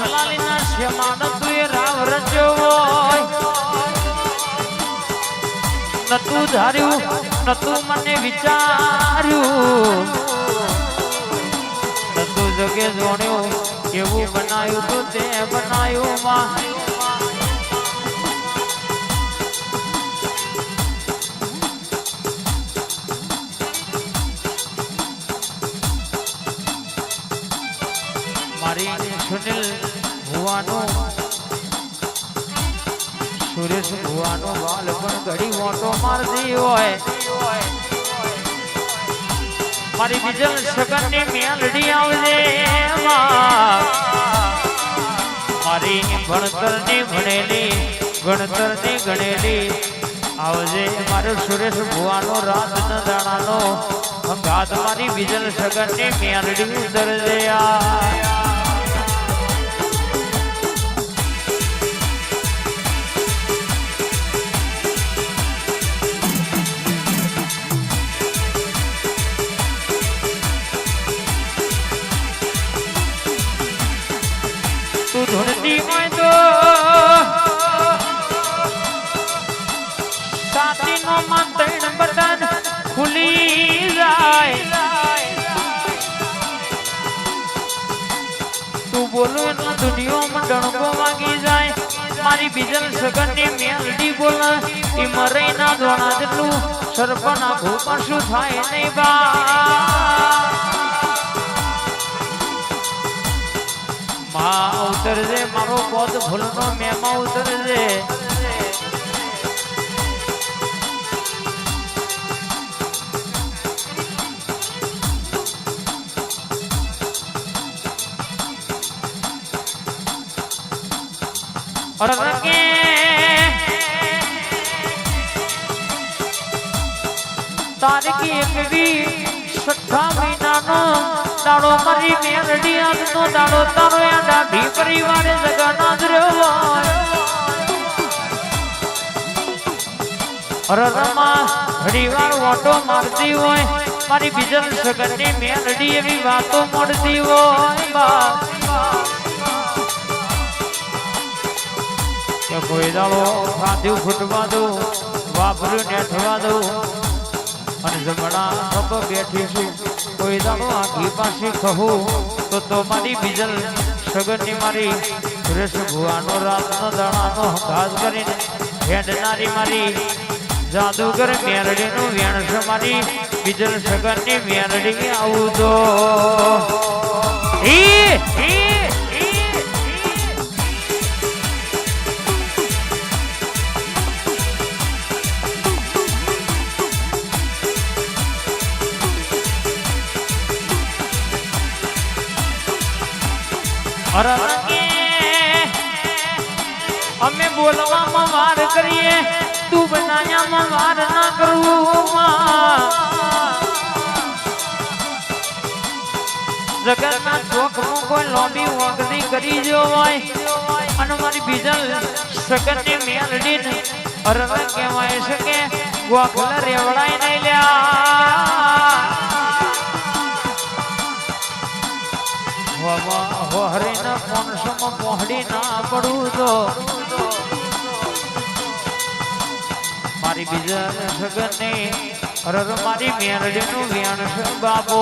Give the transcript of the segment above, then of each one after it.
મસલાલીના શ્યામાન તું એ રાવ રચ્યો હોય નતું ધાર્યું નતું મને વિચાર્યું નતું જગે જોણ્યું કેવું બનાયું તો તે બનાયું માં મારી સુનિલ ભુવાનું સુરેશ ભુવાનો બાલ પણ ઘડી મોટો મારતી હોય. મારી બીજલ સગનની મેલડી આવજે મારી ભણતરની ભણેલી ગણતરની ગણેલી આવજે. મારો સુરેશ ભુવાનો રાત ન દાણાનો ગાત મારી બીજલ સગનની મેલડી ઉતરજે આ. ધૂળતી હોય તો બટન ખુલી જાય. તું બોલું એટલે દુનિયામાં ડણકો વાગી જાય. મારી બીજલ સગનની મેલડી બોલ એ મરે ના ધોણા જેટલું સરપના ભૂપણ શું થાય નહીં બા? માં ઉતરજે મારો પોત ભૂલનો મેમાં ઉતરજે અરકે તારીખી એકવી છઠ્ઠા મહિનાનો દાડો મારી મેલડી આજનો દાડો તારો યાદા ભી પરિવારે જગન્નાથ રહ્યો રરમાં ઘડીવાર ઓટો મારતી હોય, મારી બીજલ સગનની મેલડી એવી વાતો મળતી હોય. બા કોઈ દાડો ખાધ્યું ફૂટવા દઉં, વાપર્યું નેઠવા દઉં અને જમણા ખપ બેઠી કોઈ દાડો આખી પાસે કહું, તો તો મારી બીજલ સગનની મારી સુરેશ ભુવાનો રાતનો દાણાનો ખાસ કરીને હેડનારી મારી જાદુગર મેરડીનું વેણસ મારી બીજલ સગનની મેરડી આવું તો અમે બોલવામાં વાર કરીએ, તું બનાવ્યામાં વાર ના કરવું. જગતના ચોકમાં કોઈ લોબી વગરી કરી જો અને મારી બીજલ સગનની મેલડી અરર કહેવાય છે કે, ગોખલ રેવડાય નહીં લ્યા હરીના કોણસમાં પહોળી ના પડું તો. મારી બીજા સગને અરર મારી મેરડીનું વ્યાણ છે બાબો.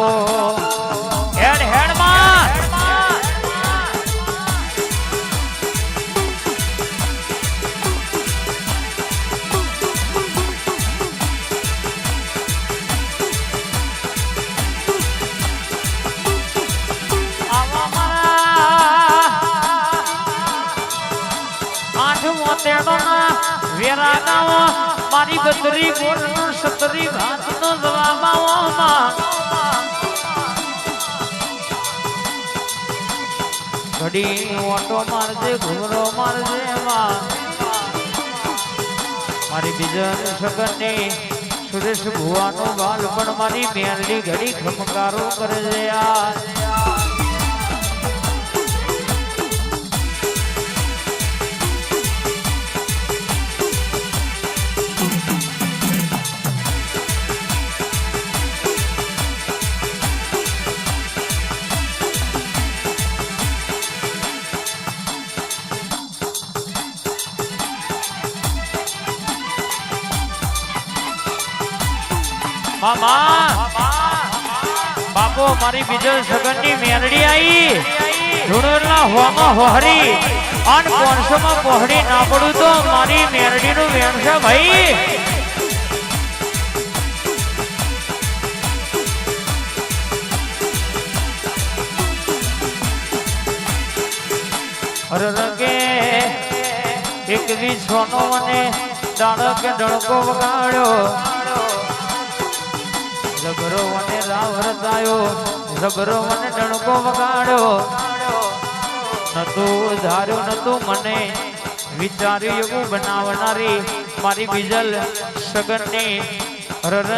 વેરા મારી બદરી ગોળનો સતરી ભાતનો જવાબ ઘડી ઓટો મારજે ઘૂમરો મારજે મારી બીજન સગનની સુરેશ ભુવાનો બાલ પણ મારી મેરડી ઘડી ખમકારો કરજે આ. બાપો, મારી બીજો સગનની મેરડી આવી ધૂણેલા હોમાં હોહરી. ના પડું તો મારી મેલડીનું વેણ છે ભાઈ. રગે એક વીસ સોનો મને ડાળક દડકો વગાડ્યો. જબરો મને રાવ રતાયો જબરો મને ડણકો વગાડ્યો. નતું ધાર્યું, નતું મને. વિચાર્યું એવું બનાવનારી મારી બીજલ સગનની. રર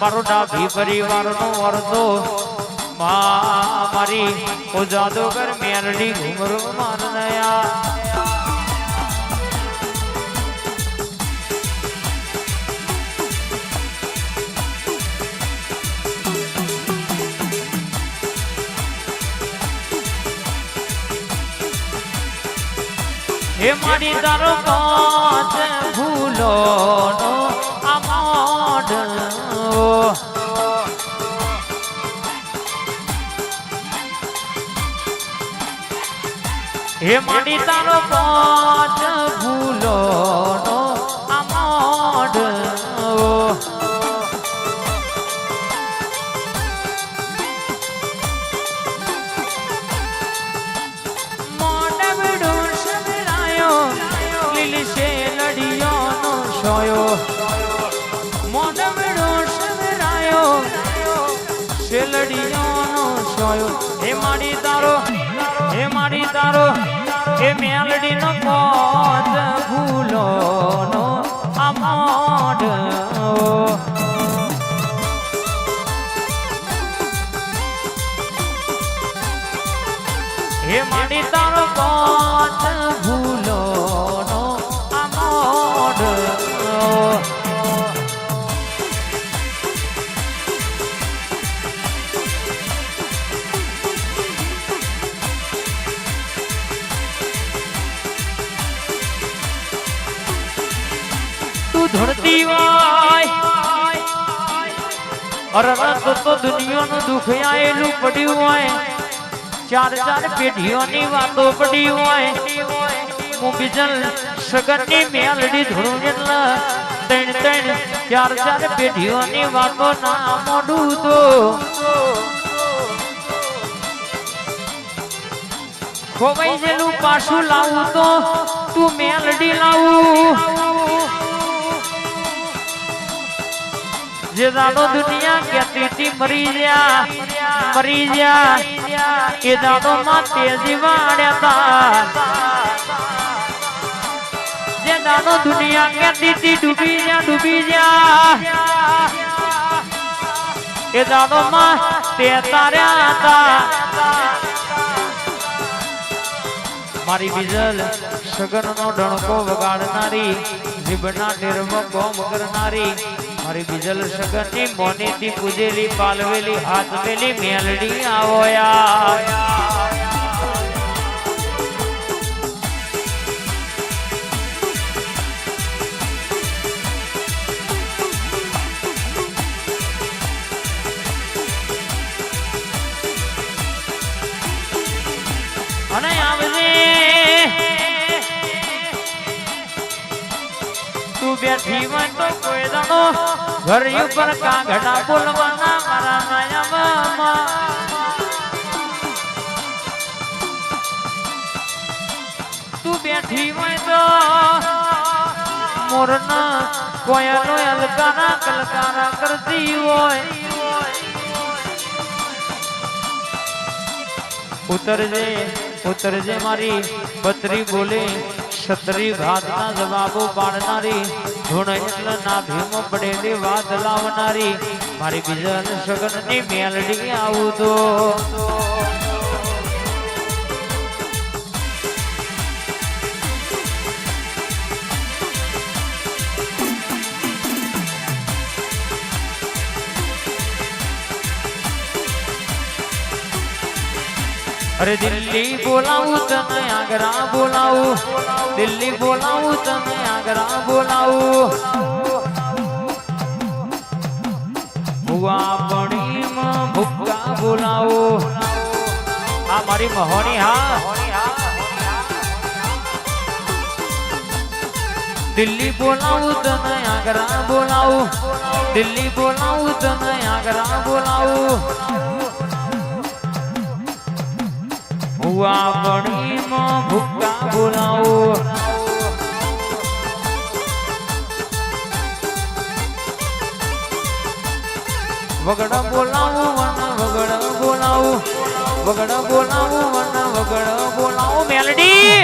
મારો ડાભી પરિવારનો અર્ધો. મારી ઓ જાદોગર મેરડી ઘુમરો મારનયા. હે મારી તારો પાંચ ભૂલો નો આમોડ હે મારી તારો પાંચ ભૂલો તારો એ મેલડીનો અરે તો દુનિયાનું દુઃખ પડ્યું હોય. ચાર ચાર પેઢીઓની વાતો પડી હોય. હું બીજલ સગનની મેલડી ધોળું એટલા ત્રણ ત્રણ ચાર ચાર પેઢીઓની વાતો ના મોડું તો. ખોવાઈ જેલું પાછું લાવું તો તું મેલડી લાવું. જે દાડો દુનિયા કેતી તી મરી ગયા મરી ગયા એ દાડો માં વાળ્યા તા. જે દાડો દુનિયા કેતી તી ડૂબી ગયા ડૂબી ગયા એ દાડો માં તે તાર્યા હતા મારી બીજલ સગન નો ડણકો વગાડનારી, જીભના નિર્મ કોમ કરનારી મારી બીજલ સગનની મોની થી પૂજેલી પાલવેલી હાથ મેલી મેલડી આવોયા. તું બેઠી તો કોઈ દાડો ઘર ઉપર કાંગડા બોલવાના મારા માયા મામા તું બેઠી હોય તો મોરના કોયલો અલકારા કલકારા કરતી હોય. ઉતરજે ઉતરજે મારી પતરી બોલે. છત્રી ઘાતના જવાબો પાડનારી, ધૂણ એટલે ના ભીમો પડેલી વાત લાવનારી, મારી બીજા સગનની મેલડી આવું તો. અરે દિલ્હી બોલાવું તને, આગ્રા બોલાવું. દિલ્હી બોલાવું તને, આગ્રા બોલાવું. વાપણીમાં ભૂક્કા બોલાવો. આ મારી મહોની, હા. દિલ્હી બોલાવું તને, આગ્રા બોલાવું. દિલ્હી બોલાવું તને, આગ્રા બોલાવું. વાપણીમાં ભૂક્કા બોલાવો વગડ બોલાવું, વન વગડ બોલાવું. વગડ બોલાવું, વન વગડ બોલાવું. મેલડી!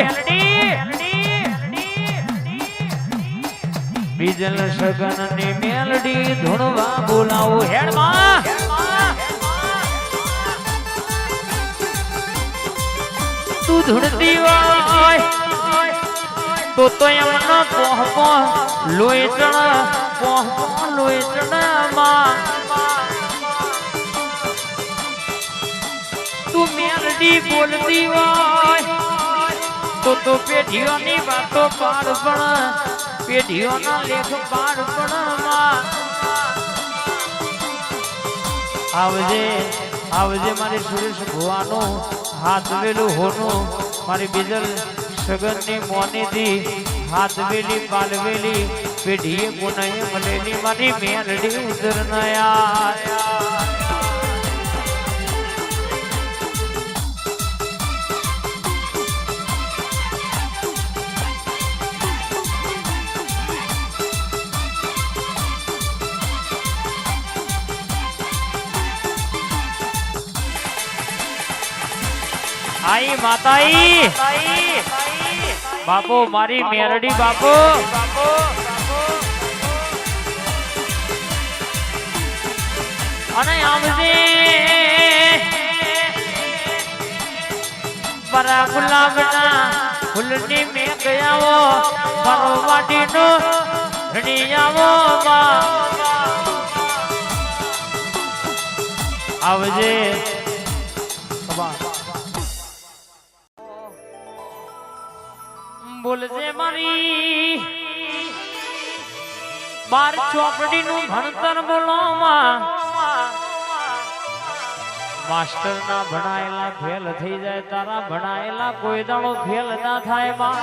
બીજલ સગનની મેલડી ધૂણવા બોલાવું. હેડમાં! તું ધૂણતી હોય તો તો એમનો પોહ પોહ લોહી ચણ પોહ પોહ લોહી ચણમાં તું મેલડી બોલતી હોય તો તો પેઢીઓની વાતો પાડ પણ, પેઢીઓના લેખ પાડ પણ આવજે આવજે મારી સુરેશ ભુવાનો. હાથ વેલું હોનું, મારી બીજલ સગનની મોનીથી હાથ વેલી પાલવેલી પેઢીએ પુનઃ મળેલી મારી મેલડી ઉદરનયા. આઈ માતાઈ. બાપુ મારી મેરડી બાપુ. અને આવજે પરા ગુલાબના ફૂલની મે ગયાવો મારો વાટીનો બા. આવજે. બોલજે મારી. બાર ચોપડી નું ભણતર બોલો માસ્ટર ના ભણાયેલા ફેલ થઈ જાય, તારા ભણાયેલા કોઈ દાડો ફેલ ના થાય બા.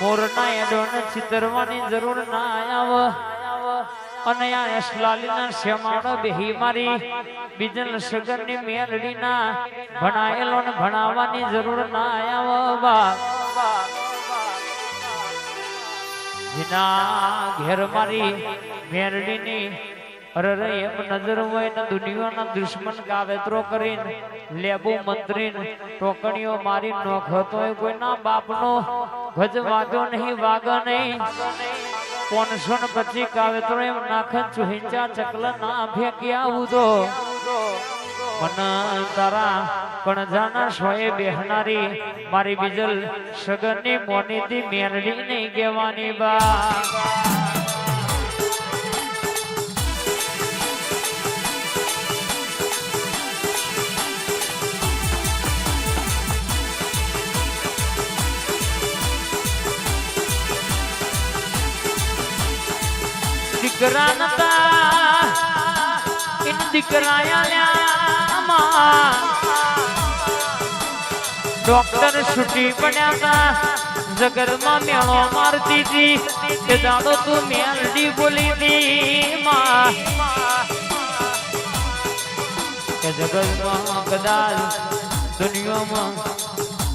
મોરના એડોને ચિતરવાની જરૂર ના આવે. અને આ એસલાલીના શ્યામાળો બેહી મારી બીજલ સગરની મેલડીના ભણાયેલો ને ભણાવવાની જરૂર ના આવે બા જેના ઘેર મારી મેરડીની અરે એમ નજર હોય ને દુનિયાના દુશ્મન કાવેતરો કરીને લેબુ મંત્રીન ટોકણીઓ મારી નોખતો હોય કોઈના બાપનો ગજ વાગ્યો નહીં વાગો નહીં. પોનસો ને પછી કાવેતરો એમ નાખન ચુહિંચા ચકલ ના ફેંકી આવું તો. મન તારા કણજાના સોએ બેહનારી મારી બીજલ સગનની મોનીથી મેરડી નહીં કહેવાની બા. દીકરા ડોક્ટર છૂટી પડ્યા હતા જગરમાં મેળો મારતી હતી કે દાડો તું મેલડી બોલી હતી માં કદાચ દુનિયામાં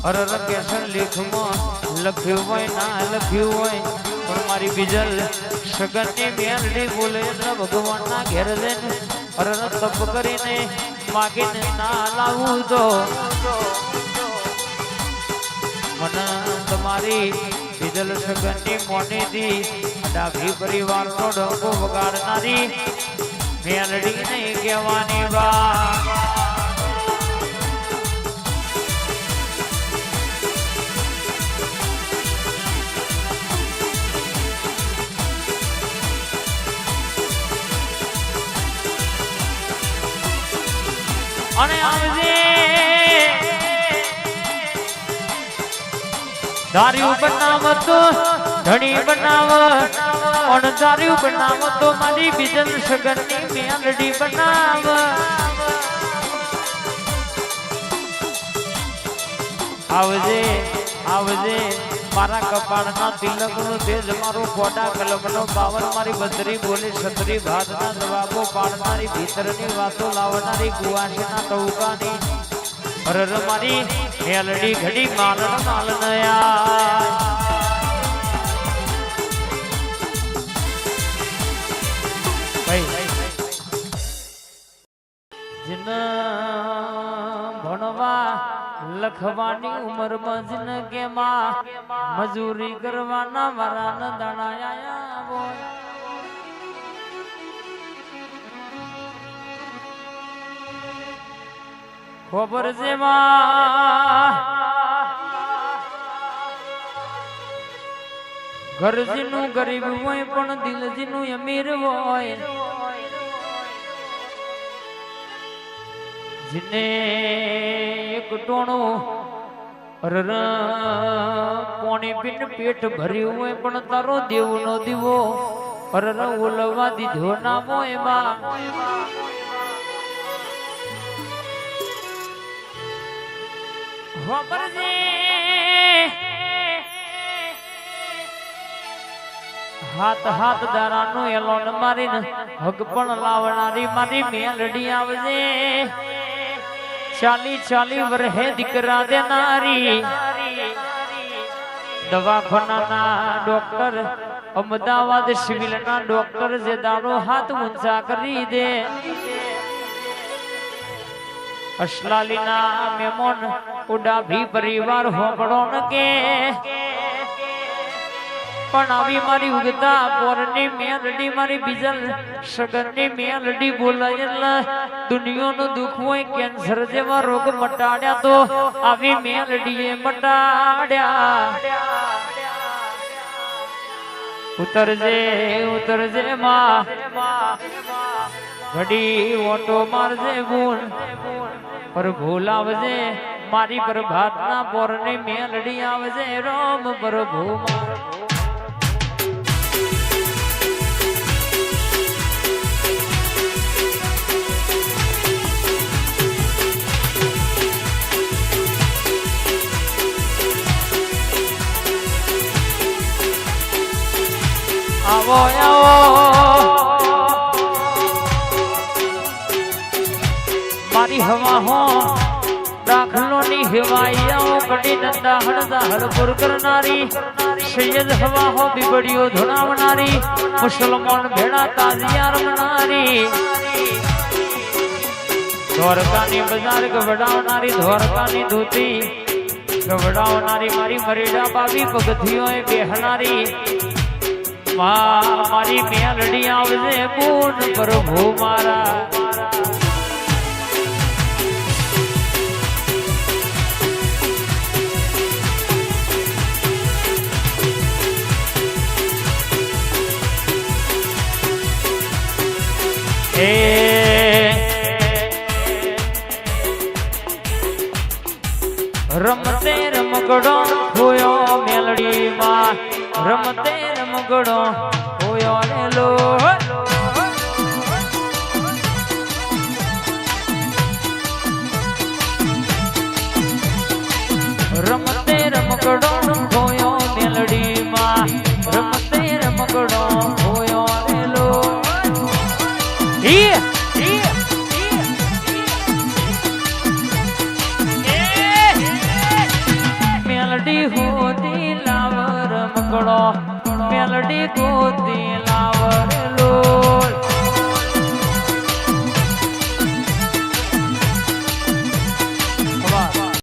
અરર કેસર લેખમાં લખ્યું હોય ના લખ્યું હોય પણ મારી બીજલ સગનની મેલડી બોલે ભગવાનના ઘેર જઈને અર તપ કરીને માગીને ના લાવું તો. મને તમારી બીજલ સગનની મોનેથી ડાભી પરિવારનો ડંકો વગાડનારી મેલડી નહીં કહેવાની બા અને આવજે દારૂ બનાવ તો, ધણી બનાવ. અણધાર્યું બનાવ તો મારી બીજન સગનની મેલડી બનાવ. આવજે આવજે. મારા કપાળના તિલકનું તેજ, મારો કોડા કલમનો પાવર મારી બદરી બોલી છત્રી, ભાતના જવાબો પાડનારી, ભીતરની વાતો લાવનારી કુવાસીના ટૌકાની. હરર મારી હેલડી ઘડી માલણ માલનયા જીન ભણવા લખવાની ઉંમરમાં જિંદગીમાં મજૂરી કરવાના મારા ન દણાયા બોલ ખબર છે ઘરજીનું ગરીબ હોય પણ દિલજીનું અમીર હોય. જીને એક ટોણું અરર કોણી પીન પેટ ભર્યું હોય પણ તારો દેવનો દીવો અરર ઓલવા દીધો ના મોયમાં વાપરજે હાથ હાથ દારાનો એલોન મારીને હગ પણ લાવનારી મારી મેલડી આવજે ચાલી ચાલી વરહે દીકરા દેનારી દવાખાનાના ડોક્ટર અમદાવાદ સિવિલના ડોક્ટર જે દાડો હાથ ઊંચા કરી દે અસલાલીના મેમોન ઉડાભી પરિવાર હોબળો ન કે પણ આવી મારી ઉગતા પોરની મેલડી મારી બીજલ સગનની મેલડી બોલાય દુનિયાનું દુઃખ હોય કેન્સર જેવા રોગ મટાડ્યા તો આવી મેલડીએ મટાડ્યા. ઉતરજે ઉતરજે માં. ઘડી ઓટો મારજે ગુણ પર ભૂલાવજે, મારી પર ભાતના પોરની મેલડી આવજે. રોમ પ્રભુ માર મારી હવા હો, દાખલો ની હેવાઈયાઓ કડી નંદા હળદા હળપુર કરનારી, સૈયદ હવા હો, બીબડીઓ ધોણાવનારી મુસલમાન ભેળા તાજિયા રમનારી. ધોરકાની બજાર ગવડાવનારી ધોરકાની ધોતી ગવડાવનારી, મારી મરીડા બાબી પગથિયોએ બેહનારી. માં મારી મેલડી આવજે પૂન પ્રભુ મારા. રમતે રમકડો હોયો મેલડીમાં. રમતે રમગડો હોયો નેલો રમતે